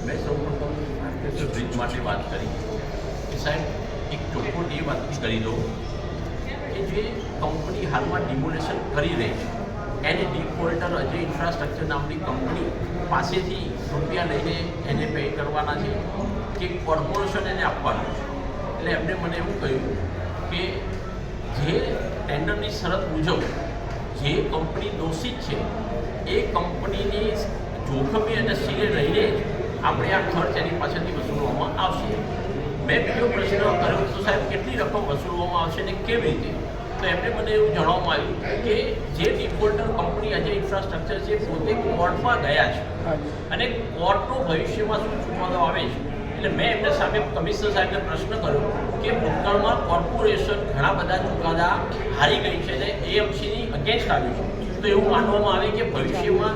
મેં સૌપ્રથમ બ્રિજ માટે વાત કરી સાહેબ એક ચોખ્ખોટ એ વાત કરી દઉં કે જે કંપની હાલમાં ડિમોલેશન કરી રહી છે એને ડિફોલ્ટર અજય ઇન્ફ્રાસ્ટ્રક્ચર નામની કંપની પાસેથી રૂપિયા લઈને એને પે કરવાના છે કે કોર્પોરેશન એને આપવાનું છે એટલે એમણે મને એવું કહ્યું કે જે ટેન્ડરની શરત મુજબ જે કંપની દોષિત છે એ કંપનીની જોખમી અને સ્થિરે રહીને આપણે આ ખર્ચ એની પાસેથી વસૂલવામાં આવશે. મેં બીજો પ્રશ્ન કર્યો તો સાહેબ, કેટલી રકમ વસૂલવામાં આવશે ને કેવી રીતે? તો એમને મને એવું જણાવવામાં આવ્યું કે જે ડિફોલ્ટર કંપની આજે ઇન્ફ્રાસ્ટ્રક્ચર છે, પોતે કોર્ટમાં ગયા છે. અને કોર્ટનું ભવિષ્યમાં શું ચૂકવાનો આવે છે? એટલે મેં એમને સામે કમિશનર સાહેબને પ્રશ્ન કર્યો કે ભૂતકાળમાં કોર્પોરેશન ઘણા બધા ચુકાદા હારી ગઈ છે અને એએમસીની અગેન્સ્ટ આવ્યું છે. તો એવું માનવામાં આવે કે ભવિષ્યમાં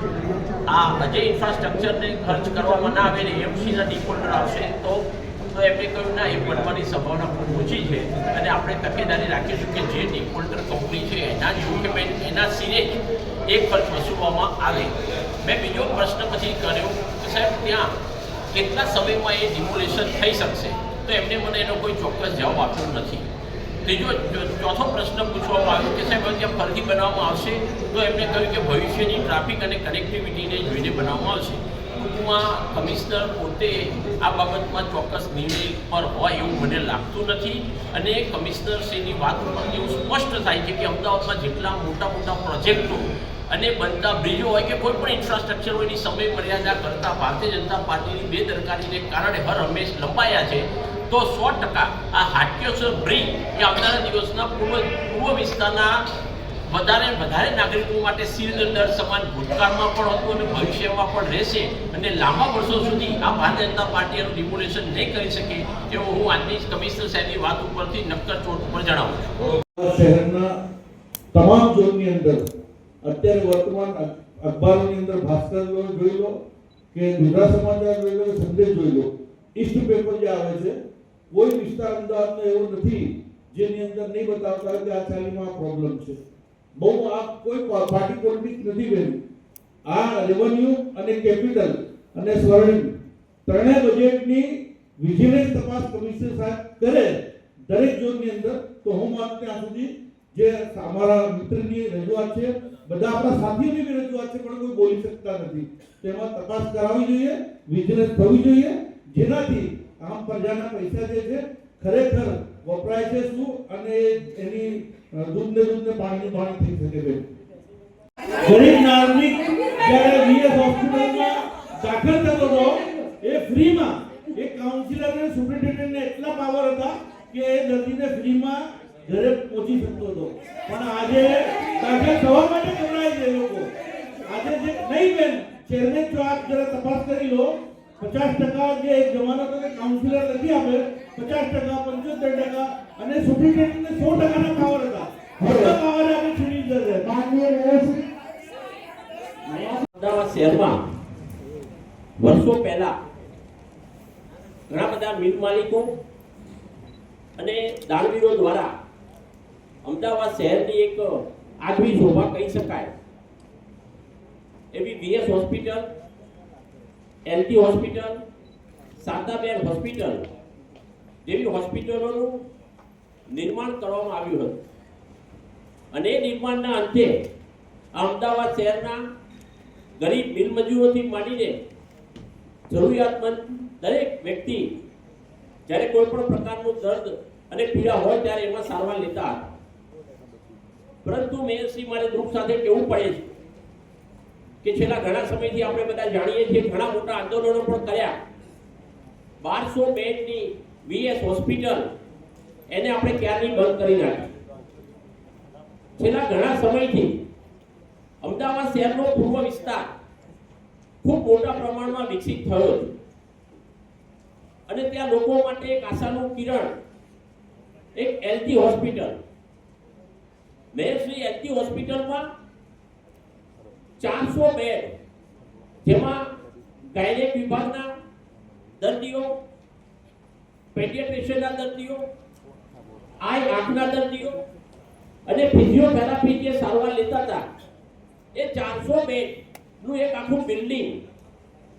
આ અજય ઇન્ફ્રાસ્ટ્રક્ચરને ખર્ચ કરવામાં ના આવે ને એમસીના ડિફોલ્ટર આવશે, તો તો એમણે કહ્યું, ના, એ બનવાની સંભાવના ખૂબ ઓછી છે. અને આપણે તકેદારી રાખીશું કે જે ડિફોલ્ટર કંપની છે, એના જ ઇક્વિપમેન્ટ એના સિરે જ એ ખર્ચ વસૂલવામાં આવે. મેં બીજો પ્રશ્ન પછી કર્યો કે સાહેબ, ત્યાં કેટલા સમયમાં એ ડિમોલેશન થઈ શકશે? તો એમને મને એનો કોઈ ચોક્કસ જવાબ આપ્યો નથી. ત્રીજો ચોથો પ્રશ્ન પૂછવામાં આવ્યો કે સાહેબ ત્યાં ફરીથી બનાવવામાં આવશે, તો એમણે કહ્યું કે ભવિષ્યની ટ્રાફિક અને કનેક્ટિવિટીને જોઈને બનાવવામાં આવશે. ટૂંકમાં કમિશનર પોતે આ બાબતમાં ચોક્કસ નિર્ણય પર હોય એવું મને લાગતું નથી અને કમિશનરશ્રીની વાત ઉપરથી એવું સ્પષ્ટ થાય છે કે અમદાવાદમાં જેટલા મોટા મોટા પ્રોજેક્ટો અને બનતા બ્રિજો હોય કે કોઈ પણ ઇન્ફ્રાસ્ટ્રક્ચર હોય એની સમય મર્યાદા કરતાં ભારતીય જનતા પાર્ટીની બેદરકારીને કારણે હર હંમેશ લંબાયા છે. તો સો ટકા આ હાટકેશ્વર બ્રિજ એ આવનારા દિવસના પૂર્વ પૂર્વ વિસ્તારના વધારે વધારે નાગરિકો માટે સિલિન્ડર સમાન ભૂતકાળમાં પણ હતું અને ભવિષ્યમાં પણ રહેશે અને લાંબા વર્ષો સુધી આ ભારતીય જનતા પાર્ટી એનું ડિમોલેશન નહીં કરી શકે એવો હું આજની કમિશનર સાહેબની વાત ઉપરથી નક્કર ચોટ ઉપર જણાવું છું. શહેરના તમામ ઝોનની અંદર, અત્યારે વર્તમાન અખબારોની અંદર ભાસ્કર જોઈ લો કે ગુજરાત સમાચાર જોઈ લો, સંદેશ જોઈ લો. ઈસ્ટ પેપર જે આવે છે, કોઈ વિસ્તાર અમદાવાદનો એવો નથી, જેની અંદર નહીં બતાવતા કે આ ચાલીમાં પ્રોબ્લેમ છે. બહુ આ કોઈ પાર્ટી પોલિટિક્સ નથી બેન. આ રેવન્યુ અને કેપિટલ અને સ્વર્ણિમ ત્રણેય બજેટની વિજિલન્સ તપાસ કમિશન સાહેબ કરે દરેક ઝોનની અંદર, તો હું માનું ત્યાં સુધી જે અમારા મિત્રની રજૂઆત છે, બધા આપણા સાથીઓની બી રજૂઆત છે, પણ કોઈ બોલી શકતા નથી. તેમાં તપાસ કરાવવી જોઈએ વિજિલન્સ થવી જોઈએ જેનાથી આમ પ્રજાના પૈસા જે છે ખરેખર વપરાય છે શું? અને એની અ, દૂધને દૂધને પાણીને પાણી થઈ શકે છે. ગરીબ નાગરિક જ્યારે વીએસ હોસ્પિટલમાં દાખલ થતો હતો એ ફ્રીમાં એ કાઉન્સિલર અને સુપ્રિન્ટેન્ડન્ટને એટલા પાવર હતા કે એ દર્દીને ફ્રીમાં ઘરે પહોંચી શકતો હતો. પણ આજે દાખલ થવા માટે ગભરાય છે લોકો. આજે જે નહીં બેન ચેરમેન જો આપ જરા તપાસ કરી લો પચાસ ટકા જે એક જમાનો હતો કે કાઉન્સિલર નથી આપે પચાસ ટકા પંચોતેર ટકા અને સુપ્રિન્ટેન્ડન્ટને સો ટકાના પાવર હતા. બધા પાવર આપણે છીનવી જશે અમદાવાદ શહેરમાં વર્ષો પહેલા ઘણા બધા મિલ માલિકો અને દાનવીરો દ્વારા અમદાવાદ શહેરની એક આગવી શોભા કહી શકાય એવી VS hospital LT hospital Shardaben hospital જેવી હોસ્પિટલોનું નિર્માણ કરવામાં આવ્યું હતું. અને એ નિર્માણના અંતે અમદાવાદ શહેરના ગરીબ બિનમજૂરોથી માંડીને જરૂરિયાતમંદ દરેક વ્યક્તિ જ્યારે કોઈ પણ પ્રકારનું દર્દ અને પીડા હોય ત્યારે એમાં સારવાર લેતા હતા. પરંતુ મેયરશ્રી મારે દુઃખ સાથે કેવું પડે છે કે છેલ્લા ઘણા સમયથી આપણે બધા જાણીએ છીએ, ઘણા મોટા આંદોલનો પણ કર્યા. બારસો બેડની વીએસ હોસ્પિટલ એને આપણે ક્યારની બંધ કરી નાખી? છેલ્લા ઘણા સમયથી અમદાવાદ શહેરનો પૂર્વ વિસ્તાર ખૂબ મોટા પ્રમાણમાં વિકસિત થયો છે. અને ત્યાં લોકો માટે એક આશાનું કિરણ, એક એલજી હોસ્પિટલ. મેયરશ્રી એલજી હોસ્પિટલમાં ચારસો બેડ જેમાં ગાયનેક વિભાગના દર્દીઓ, પેડિયાટ્રિશિયનના દર્દીઓ, આઈ આંખના દર્દીઓ અને ફિઝિયોથેરાપી જે સારવાર લેતા હતા, એ ચારસો બેડનું એક આખું બિલ્ડિંગ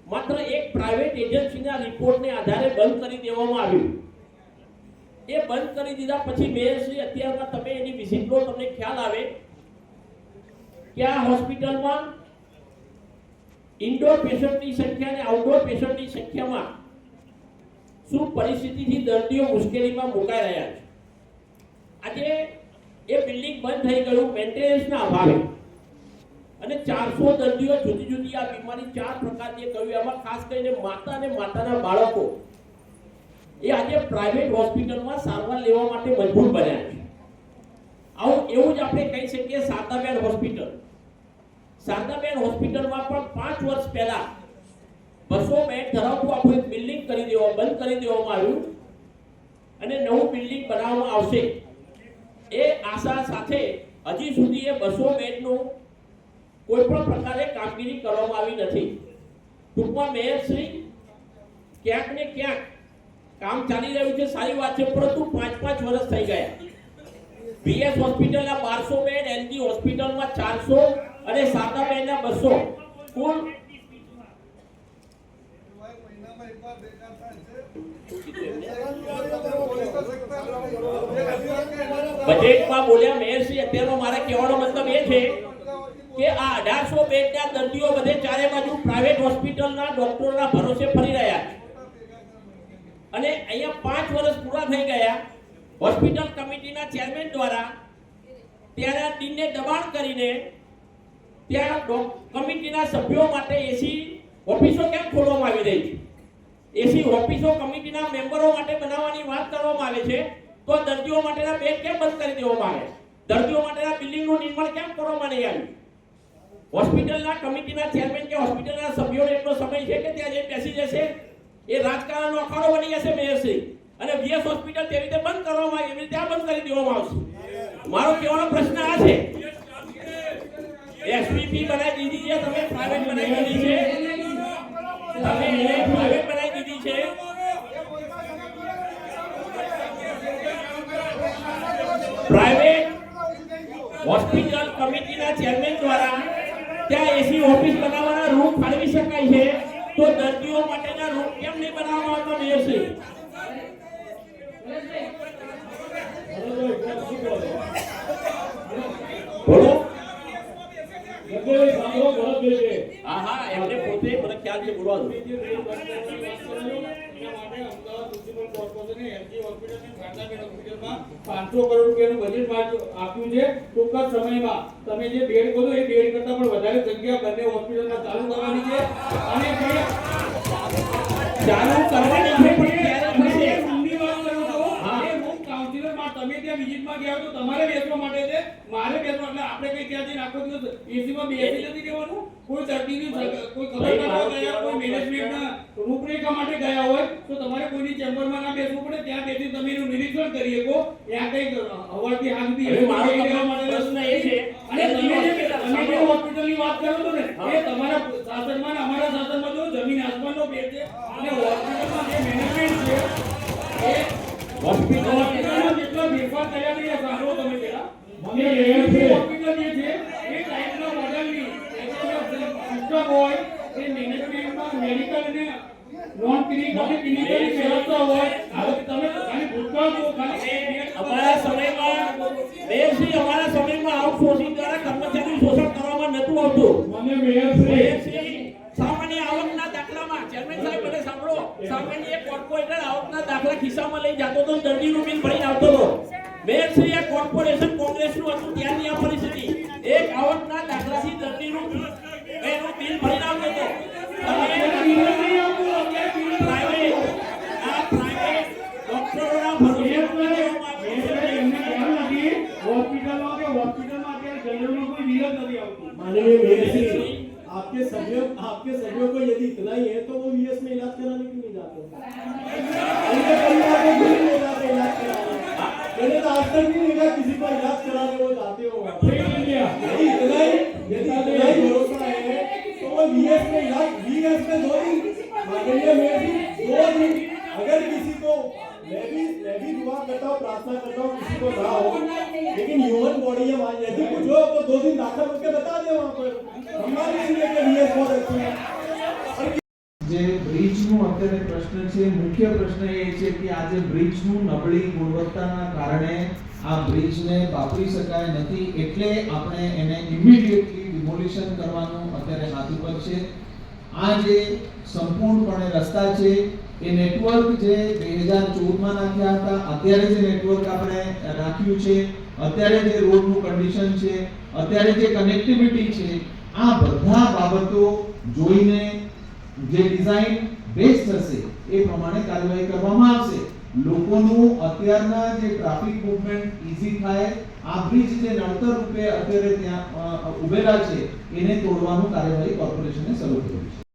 માત્ર એક પ્રાઇવેટ એજન્સીના રિપોર્ટને આધારે બંધ કરી દેવામાં આવ્યું. એ બંધ કરી દીધા પછી મેયરશ્રી અત્યારમાં તમે એની વિઝિટ લો, તમને ખ્યાલ આવે કે હોસ્પિટલમાં ઇન્ડોર પેશન્ટની સંખ્યા અને આઉટડોર પેશન્ટની સંખ્યામાં શું પરિસ્થિતિથી દર્દીઓ મુશ્કેલીમાં મુકાઈ રહ્યા છે? આજે એ બિલ્ડિંગ બંધ થઈ ગયું મેન્ટેનન્સના અભાવે. અને ચારસો દર્દીઓ જુદી જુદી આ બીમારી ચાર પ્રકારની કહ્યું. એમાં ખાસ કરીને માતા અને માતાના બાળકો એ આજે પ્રાઇવેટ હોસ્પિટલમાં સારવાર લેવા માટે મજબૂર બન્યા છે. આવું એવું જ આપણે કહી શકીએ સાતાબેન હોસ્પિટલ શારદાબેન હોસ્પિટલમાં પણ પાંચ વર્ષ પહેલા બસો બેડ ધરાવતું આખું એક બિલ્ડિંગ કરી દેવા બંધ કરી દેવામાં આવ્યું. અને નવું બિલ્ડિંગ બનાવવામાં આવશે. એ આશા સાથે હજી સુધી એ બસો બેડનું કોઈ પણ પ્રકારે કામગીરી કરવામાં આવી નથી. ટૂંકમાં મેયરશ્રી ક્યાંક ને ક્યાંક કામ ચાલી રહ્યું છે, સારી વાત છે, પરંતુ પાંચ પાંચ વર્ષ થઈ ગયા. બીએસ હોસ્પિટલના બારસો બેડ એલજી હોસ્પિટલમાં ચારસો અને સાદા બેડના બસો. કુલ બજેટમાં બોલ્યા મેયરશ્રી અત્યારનો મારે કહેવાનો મતલબ એ છે કે આ અઢારસો બેડના દર્દીઓ બધે ચારે બાજુ પ્રાઇવેટ હોસ્પિટલના ડોક્ટરોના ભરોસે ફરી રહ્યા છે. અને અહીંયા પાંચ વર્ષ પૂરા થઈ ગયા. હોસ્પિટલ કમિટીના ચેરમેન દ્વારા ત્યારે ટીમને દબાણ કરીને ત્યાં કમિટીના સભ્યો માટે એસી ઓફિસો કેમ ખોલવામાં આવી રહી છે? એસી ઓફિસો કમિટીના મેમ્બરો માટે બનાવવાની વાત કરવામાં આવે છે, તો દર્દીઓ માટેના બેડ કેમ બંધ કરી દેવામાં આવે? દર્દીઓ માટેના બિલ્ડિંગનું નિર્માણ કેમ કરવામાં નહીં આવ્યું? હોસ્પિટલના કમિટીના ચેરમેન કે હોસ્પિટલના સભ્યોને એટલો સમય છે કે ત્યાં જે બેસી જશે? એ રાજકારણનો અખાડો બની જશે મેયરશ્રી અને વીએસ હોસ્પિટલ તેવી રીતે બંધ કરવામાં આવે, એવી રીતે આ બંધ કરી દેવામાં આવશે. મારો કહેવાનો પ્રશ્ન આ છે એસપીપી બનાવી દીધી છે, તમે પ્રાઇવેટ બનાવી દીધી છે. તમે એને પ્રાઇવેટ બનાવી દીધી છે. પ્રાઇવેટ હોસ્પિટલ કમિટીના ચેરમેન દ્વારા ત્યાં એસી ઓફિસ બનાવવાના રૂમ ફાળવી શકાય છે. તો દર્દીઓ માટેના રૂમ કેમ નહીં બનાવવામાં આવતા મેયરશ્રી બોલો હા હા એમને મને બોલવા દો પાંચસો કરોડ રૂપિયાનું બજેટ આપ્યું છે. ટૂંક જ સમયમાં તમે જે બેડ બોલો એ બેડ કરતા પણ વધારે જગ્યા બંને હોસ્પિટલમાં ચાલુ કરવાની છે. અને ચાલુ કરવાની છે પણ તમે ત્યાં વિઝિટમાં ગયા તો તમારે બેસવા મારે બેસવા એટલે આપણે કઈ ત્યાં જઈને આખો દિવસ એસીમાં બેસી નથી રહેવાનું. કોઈ દર્દીની કોઈ ખબર કાઢવા ગયા કોઈ મેનેજમેન્ટના રૂપરેખા માટે ગયા હોય તો તમારે કોઈની ચેમ્બરમાં ના બેસવું પડે ત્યાં બેસી તમે એનું નિરીક્ષણ કરી શકો. ત્યાં કઈ હવાથી હાથ સુધી હવે મારો બેસી રહેવા તમારો માટે પ્રશ્ન એ છે અને તમે જે તમે જે હોસ્પિટલની વાત કરો છો ને એ તમારા શાસનમાં ને અમારા શાસનમાં જો જમીન આસમાનનો ભેદ છે અને હોસ્પિટલમાં જે મેનેજમેન્ટ છે એ હોસ્પિટલ હોસ્પિટલમાં જેટલો ફેરફાર કર્યા નહીં એ સાંભળો તમે પેલા મને એ એ છે. હોસ્પિટલ જે છે એ ટાઈપના મોડલની સિસ્ટમ હોય એ મેનેજમેન્ટમાં મેડિકલ અને નોન ક્લિનિકલ ક્લિનિકલની વ્યવસ્થા હોય. હવે તમે ખાલી ભૂતકાળ જુઓ, ખાલી એ અમારા સમયમાં મેયરશ્રી અમારા સમયમાં આઉટસોર્સિંગ દ્વારા કર્મચારી શોષણ કરવામાં નતું આવતું. મને મેયરશ્રી સામાન્ય આવકના દાખલામાં ચેરમેન સાહેબ મને સાંભળો. સામાન્ય કોર્પોરેટર આવકના દાખલા ખિસ્સામાં લઈ જતો તો દર્દીનું બિલ ભરીને આવતો હતો. મેયરશ્રી આ કોર્પોરેશન કોંગ્રેસનું હતું ત્યાંની આ माननीय मेयर जी आपके सहयोग आपके सहयोग को यदि इतना ही है तो वो यूएस में इलाज कराने क्यों नहीं जाते? तो तो मैंने तो आज तक नहीं देखा किसी का इलाज कराने वो जाते हो। यदि इतना ही, यदि इतना ही भरोसा है तो वो यूएस में इलाज यूएस में दो दिन माननीय मेयर जी, दो दिन, अगर किसी को मैं भी मैं भी दुआ करता हूँ प्रार्थना करता हूँ किसी को ना हो लेकिन ह्यूमन बॉडी है वहाँ यदि कुछ हो तो दो दिन दाखिल होकर बता दे वहाँ पर हमारे लिए वीएस જે બ્રિજનું અત્યારે પ્રશ્ન છે મુખ્ય પ્રશ્ન એ છે કે આ જે બ્રિજનું નબળી ગુણવત્તાના કારણે આ બ્રિજને વાપરી શકાય નથી એટલે આપણે એને ઇમિડિયેટલી ડિમોલિશન કરવાનું અત્યારે હાથ ઉપર છે આ જે સંપૂર્ણપણે રસ્તા છે એ નેટવર્ક જે બે હજાર ચૌદમાં નાખ્યા હતા, અત્યારે જે નેટવર્ક આપણે રાખ્યું છે, અત્યારે જે રોડનું કન્ડિશન છે, અત્યારે જે કનેક્ટિવિટી છે, આ બધા બાબતો જોઈને જે ડિઝાઇન બેસ્ટ હશે એ પ્રમાણે કાર્યવાહી કરવામાં આવશે. લોકોનું અત્યારના જે ટ્રાફિક મૂવમેન્ટ ઈઝી થાય, આ બ્રિજ જે નડતર રૂપે અત્યારે ત્યાં ઉભેલા છે, એને તોડવાનું કાર્યવાહી કોર્પોરેશને શરૂ કર્યું છે.